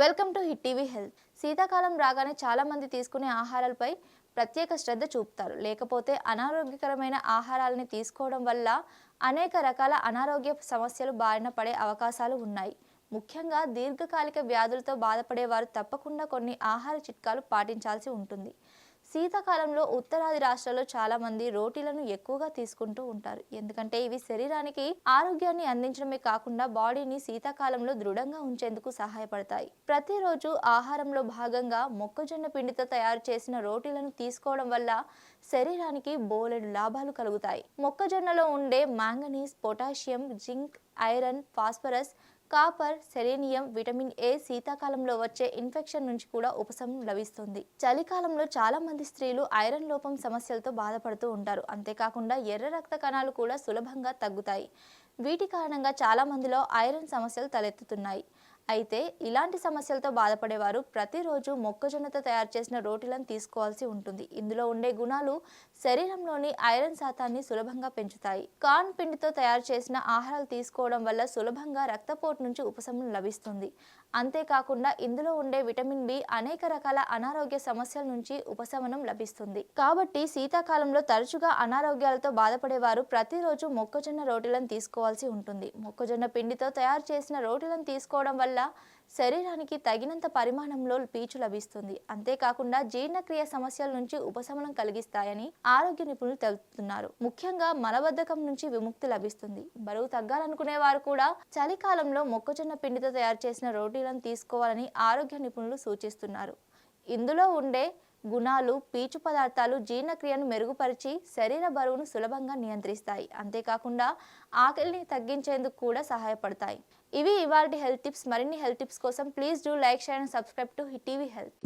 Welcome to hit TV health. శీతాకాలం రాగానే చాలామంది తీసుకునే ఆహారాలపై ప్రత్యేక శ్రద్ధ చూపుతారు. లేకపోతే అనారోగ్యకరమైన ఆహారాలని తీసుకోవడం వల్ల అనేక రకాల అనారోగ్య సమస్యలు బారిన పడే అవకాశాలు ఉన్నాయి. ముఖ్యంగా దీర్ఘకాలిక వ్యాధులతో బాధపడేవారు తప్పకుండా కొన్ని ఆహార చిట్కాలు పాటించాల్సి ఉంటుంది. శీతాకాలంలో ఉత్తరాది రాష్ట్రాల్లో చాలా మంది రోటీలను ఎక్కువగా తీసుకుంటూ ఉంటారు. ఎందుకంటే ఇవి శరీరానికి ఆరోగ్యాన్ని అందించడమే కాకుండా బాడీని శీతాకాలంలో దృఢంగా ఉంచేందుకు సహాయపడతాయి. ప్రతిరోజు ఆహారంలో భాగంగా మొక్కజొన్న పిండితో తయారు చేసిన రోటీలను తీసుకోవడం వల్ల శరీరానికి బోలెడు లాభాలు కలుగుతాయి. మొక్కజొన్నలో ఉండే manganese potassium zinc iron phosphorus copper selenium vitamin A శీతాకాలంలో వచ్చే ఇన్ఫెక్షన్ నుంచి కూడా ఉపశమనం లభిస్తుంది. చలికాలంలో చాలా మంది స్త్రీలు ఐరన్ లోపం సమస్యలతో బాధపడుతూ ఉంటారు. అంతేకాకుండా ఎర్ర రక్త కణాలు కూడా సులభంగా తగ్గుతాయి. వీటి కారణంగా చాలా మందిలో ఐరన్ సమస్యలు తలెత్తుతున్నాయి. అయితే ఇలాంటి సమస్యలతో బాధపడేవారు ప్రతిరోజు మొక్కజొన్నతో తయారు చేసిన రోటీలను తీసుకోవాల్సి ఉంటుంది. ఇందులో ఉండే గుణాలు శరీరంలోని ఐరన్ శాతాన్ని సులభంగా పెంచుతాయి. కార్న్ పిండితో తయారు చేసిన ఆహారాలు తీసుకోవడం వల్ల సులభంగా రక్తపోటు నుంచి ఉపశమనం లభిస్తుంది. అంతేకాకుండా ఇందులో ఉండే విటమిన్ బి అనేక రకాల అనారోగ్య సమస్యల నుంచి ఉపశమనం లభిస్తుంది. కాబట్టి శీతాకాలంలో తరచుగా అనారోగ్యాలతో బాధపడేవారు ప్రతిరోజు మొక్కజొన్న రోటీలను తీసుకోవాల్సి ఉంటుంది. మొక్కజొన్న పిండితో తయారు చేసిన రోటీలను తీసుకోవడం వల్ల వల్ల శరీరానికి తగినంత పరిమాణంలో పీచు లభిస్తుంది. అంతేకాకుండా జీర్ణక్రియ సమస్యల నుంచి ఉపశమనం కలిగిస్తాయని ఆరోగ్య నిపుణులు తెలుపుతున్నారు. ముఖ్యంగా మలబద్ధకం నుంచి విముక్తి లభిస్తుంది. బరువు తగ్గాలనుకునే వారు కూడా చలికాలంలో మొక్కజొన్న పిండితో తయారు చేసిన రోటీలను తీసుకోవాలని ఆరోగ్య నిపుణులు సూచిస్తున్నారు. ఇందులో ఉండే గుణాలు పీచు పదార్థాలు జీర్ణక్రియను మెరుగుపరిచి శరీర బరువును సులభంగా నియంత్రిస్తాయి. అంతేకాకుండా ఆకలిని తగ్గించేందుకు కూడా సహాయపడతాయి. ఇవి ఇవాళ హెల్త్ టిప్స్. మరిన్ని హెల్త్ టిప్స్ కోసం please do like share and subscribe to TV health.